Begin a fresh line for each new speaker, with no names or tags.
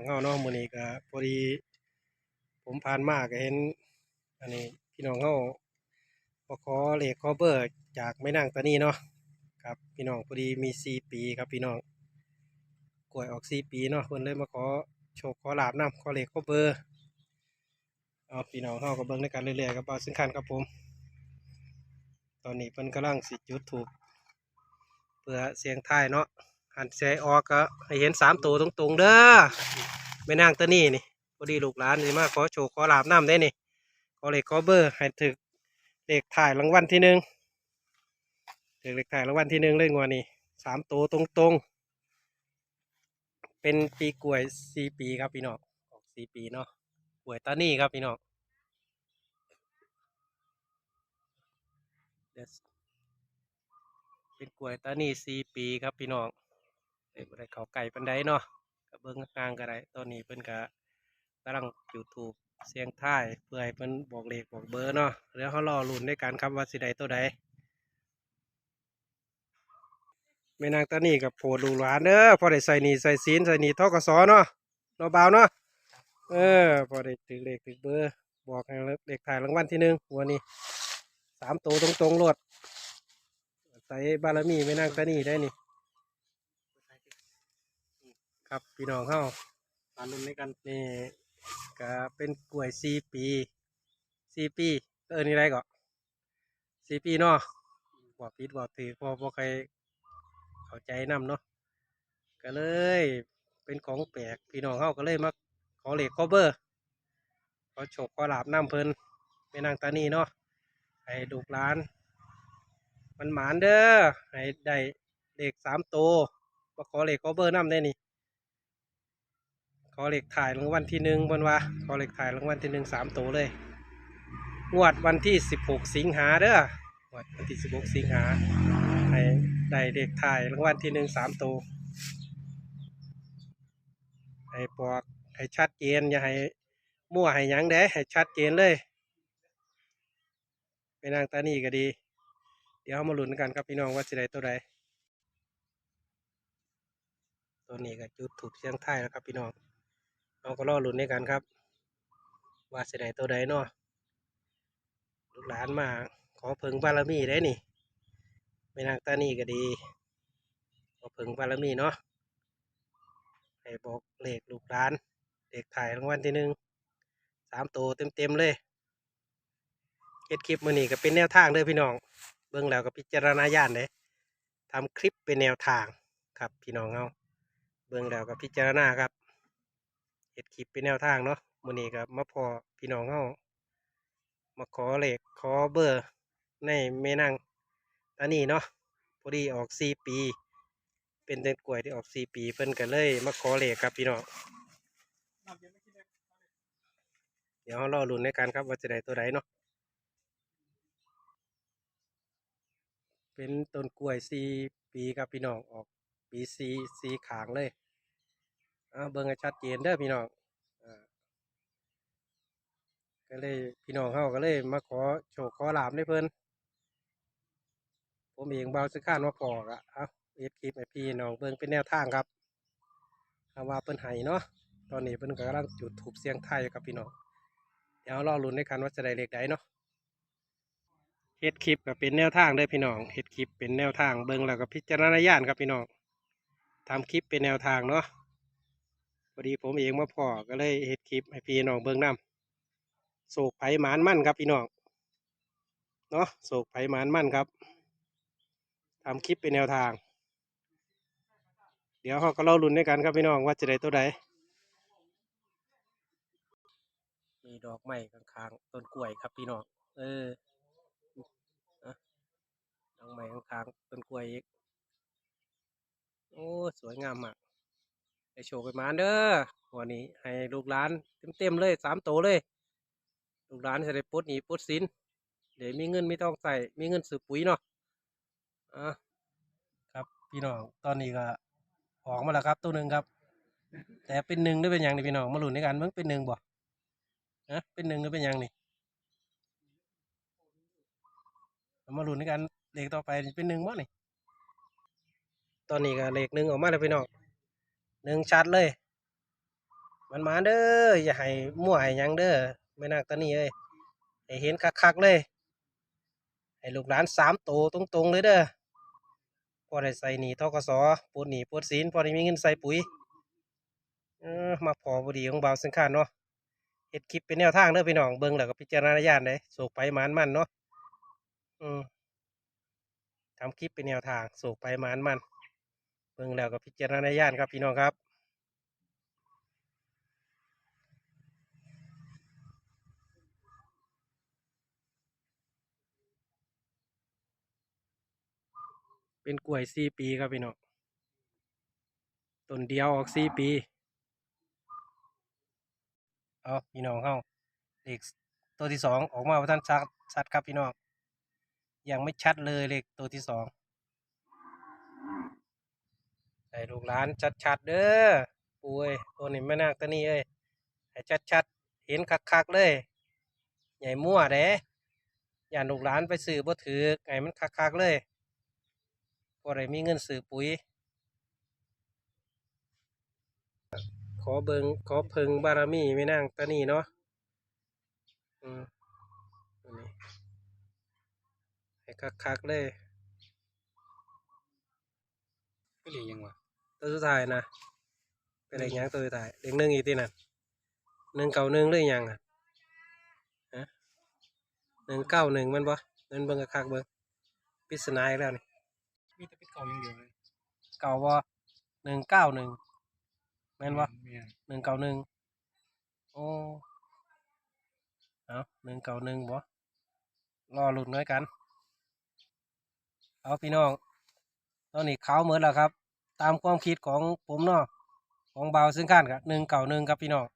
ของเฮาเนาะมื้อนี้ก็พอดี ผมผ่านมาก็เห็น อันนี้พี่น้องเฮามาขอเลขขอเบอร์จากแม่นางตานีเนาะครับพี่น้องพอดีมี4ปีครับพี่น้องกล้วยออก4ปีเนาะเพิ่นเลยมาขอโชคขอลาบนํขอเลขขอเบอร์เอาพี่น้องเฮาก็เบิ่งในกันเรื่อยๆครับบ่าวซึ่งคันครับผม ตอนนี้เพิ่นกำลังสิจุดถูกเพื่อเสียงทายเนาะ หันเสียออกก็ให้เห็นสามตัวตรงๆเด้อไม่นางตัวนี้นี่พอดีลูกหลานสิมาขอโชว์ขอลาบน้ำได้นี่ขอเลขขอเบอร์ให้ถึกเลขถ่ายรางวัลที่หนึ่งถึกเลขถ่ายรางวัลที่หนึ่งเลยงวนี้สามตัวตรงๆ เป็นปีกล้วยสี่ปีครับพี่น้องออกสี่ปีเนาะกล้วยตานี่ครับพี่น้องเป็นกล้วยตานีสี่ปีครับพี่น้อง เอ้ยบ่ได้เขาไก่ปันไดเนาะกับเบิ้งกลางก็ได้ตอนนี้เพิ่นก็กำลังยูทูบเสียงท้ายเพื่อให้เพิ่นบอกเลขบอกเบอร์เนาะแล้วเขารอลุ้นในการครับว่าสิใดตัวใดแม่นางตานีกับโผล่ลูกหลานเด้อพอได้ใส่หนีใส่ศีลใส่หนีทกสเนาะเนาะบ่าเนาะเออพอได้ถึงเลขถึงเบอร์บอกให้เลขถ่ายรางวัลที่หนึ่งวันนี้สามตัวตรงๆโลดใส่บารมีไม่นั่งตานี่ได้นี่ ครับพี่น้องเข้าตาลุ้นในกันนี่ก็เป็นกล้วยสี่ปีสี่ปีเออนี่ไรก็สี่ปีเนาะบอกผิดบอกถือพอพอใครเข้าใจนำเนาะก็เลยเป็นของแปลกพี่น้องเข้าก็เลยมาขอเหล็กขอเบอร์ขอโฉกขอหลาบน้ำเพลินไม่นั่งตานี่เนาะให้ดูกร้าน มันหมานเด้อให้ได้เลขสามตัวมาขอเหลขขอเบอร์น้ำได้นี่ อเลขถ่ายรางวัลที่หนึ่งบนว่าขอเลขถ่ายรางวัลที่หนึ่งสามตัวเลย งวดวันที่สิบหกสิงหาเด้อวดวันที่สิบหกสิงหาให้ได้เลขถ่ายรางวัลที่หนึ่งสามตัวให้บอกให้ชัดเจนอย่าให้มั่วให้ยังเด้ให้ชัดเจนเลยไปนางตานี่ก็ดี เดี๋ยวเรามาลุ้นกันครับพี่น้องว่าสิได้ตัวใดตัวนี้ก็จุดถูกเสียงไทยแล้วครับพี่น้อง เราก็รอลุ้นในกันครับ ว่าสิได้ตัวใดเนาะลูกหลานมาขอเพิงบารมีได้นี่ไม่นางตานี่ก็ดี ขอเพิงบารมีเนาะให้บอกเลขลูกหลานเลขถ่ายรางวัลที่หนึ่งสามตัวเต็มๆเลยเฮ็ดคลิปมือนี้ก็เป็นแนวทางเด้อพี่น้อง เบิ่งแล้วก็พิจารณาญาณเลยทำคลิปเป็นแนวทางครับพี่น้องเอาเบิ่งแล้วก็พิจารณาครับ ดคลิปเป็นแนวทางเนาะมื้อนี้ก็มาพอพี่น้องเฮามาขอเลขขอเบอร์ในแม่นางตานี่เนาะพอดีออก4ปี เป็นต้นกล้วยที่ออก4ปีเพิ่นก็เลยมาขอเลขครับพี่น้องเดี๋ยวเรารอลุ้นในการครับว่าจะได้ตัวใดเนาะเป็นต้นกล้วยสี่ปีครับพี่น้องออกปีสีสีขางเลย เอาเบิ่งให้ชัดเจนเด้อพี่น้องอ่าก็เลยพี่น้องเขาก็เลยมาขอโชคขอลาบในเพิ่นผมเองเบาสึกข้านมาพอกอะเอาเอฟคลิปให้พี่น้องเบิ่งเป็นแนวทางครับคำว่าเพิ่นไห้เนาะตอนนี้เพิ่นก็กำลังจุดถูกเสียงไทยอยู่ครับพี่น้องเดี๋ยวรอลุ้นในกันว่าจะได้เลขใดเนาะเฮ็ดคลิปก็เป็นแนวทางเด้อพี่น้องเฮ็ดคลิปเป็นแนวทางเบิ่งแล้วก็พิจารณาญาณครับพี่น้องทำคลิปเป็นแนวทางเนาะ พอดีผมเองมาพอก็เลยเฮ็ดคลิปให้พี่น้องเบิ่งนํโศกไผ่หมานมั่นครับพี่น้องเนาะโศกไผ่หมานมั่นครับทำคลิปเป็นแนวทาง เดี๋ยวเราก็เล่าลุ้นด้วยกันครับพี่น้องว่าจะได้ตัวใดมีดอกไม้ข้างๆต้นกล้วยครับพี่น้องเออดอกไม้ข้างๆต้นกล้วยอีกโอ้สวยงามมาก ไอโชว์ไปมาเด้อวันนี้ให้ลูกหลานเต็มๆเลยสามโตเลย ลูกหลานจะได้ปลดหนีปลดสินเดี๋ยวมีเงินไม่ต้องใส่มีเงินซื้อปุ๋ยเนาะอะครับพี่น้องตอนนี้ก็ออกมาแล้วครับตัวหนึ่งครับ แต่เป็นหนึ่งได้เป็นอย่างนี้พี่น้องมาลุ้นในกันมึงเป็นหนึ่งบ่นะเป็นหนึ่งหรือเป็นอย่างนี้เอามาลุ้นในกันเลขต่อไปเป็นหนึ่งบ่นี่ตอนนี้ก็เลขหนึ่งออกมาแล้วพี่น้อง หนึ่งชัดเลย มันมาเด้ออย่าให้มั่วให้ยังเด้อไม่นักตานี่เอ้ยให้เห็นคักๆเลย ให้ลูกหลานสามโตตรงๆเลยเด้อพอได้ใส่หนีทกสปวดหนีปวดศีลพอได้มีเงินใส่ปุ๋ยเออมาพอบดีของเบาสังขารเนาะเฮ็ดคลิปเป็นแนวทางเด้อพี่น้องเบิ่งแล้วก็พิจารณาญาณเด้โศกไปมานมันเนาะอืมทำคลิปเป็นแนวทางโศกไปมานมัน บิ่งแล้วก็พิจารณาญาณครับพี่น้องครับเป็นกล้วยสี่ปีครับพี่น้องต้นเดียวออกสี่ปี เอาพี่น้องเข้าเลขตัวที่สองออกมาว่าท่านชัดชัดครับพี่น้อง ยังไม่ชัดเลยเลขตัวที่สอง ใส่ลูกหลานชัดๆเด้อปุ้ยตัวนี้ไม่นักตัวนี้เอ้ยให้ชัดๆเห็นคักๆเลย ใหญ่มั่วเด้อย่าลูกหลานไปซื้อบ่ถือไงมันคักๆเลยพอได้มีเงินซื้อปุ๋ย ขอเบิงขอเพิงบารมีไม่นั่งตานี่เนาะอืมอันนี้ให้คักๆเลย
ก็เลยยังวะ
ตัวสุดท้ายนะเป็นอะไรยังตัวสุดท้ายเด็กหนึ่งอีกทีน่ะหนึ่งเก่าหนึ่งหรือยังอะฮะหนึ่งเก้าหนึ่งมันบ่เงินเบิ่งคักๆเบิ่งปริศนาอีกแล้วนี่
มีแต่เป็ดเก่าอย่างเดียวเลย
เก่าบ่หนึ่งเก้าหนึ่งแม่นบ่
แม่น
หนึ่งเก้าหนึ่งโอ้เอาหนึ่งเก้าหนึ่งบ่รอลุ้นน้อยกัน เอาพี่น้องตอนนี้ขาวเหมือนแล้วครับ ตามความคิดของผมเนาะของเบาซึ่งกันกับหนึ่งเก่าหนึ่งครับพี่น้อง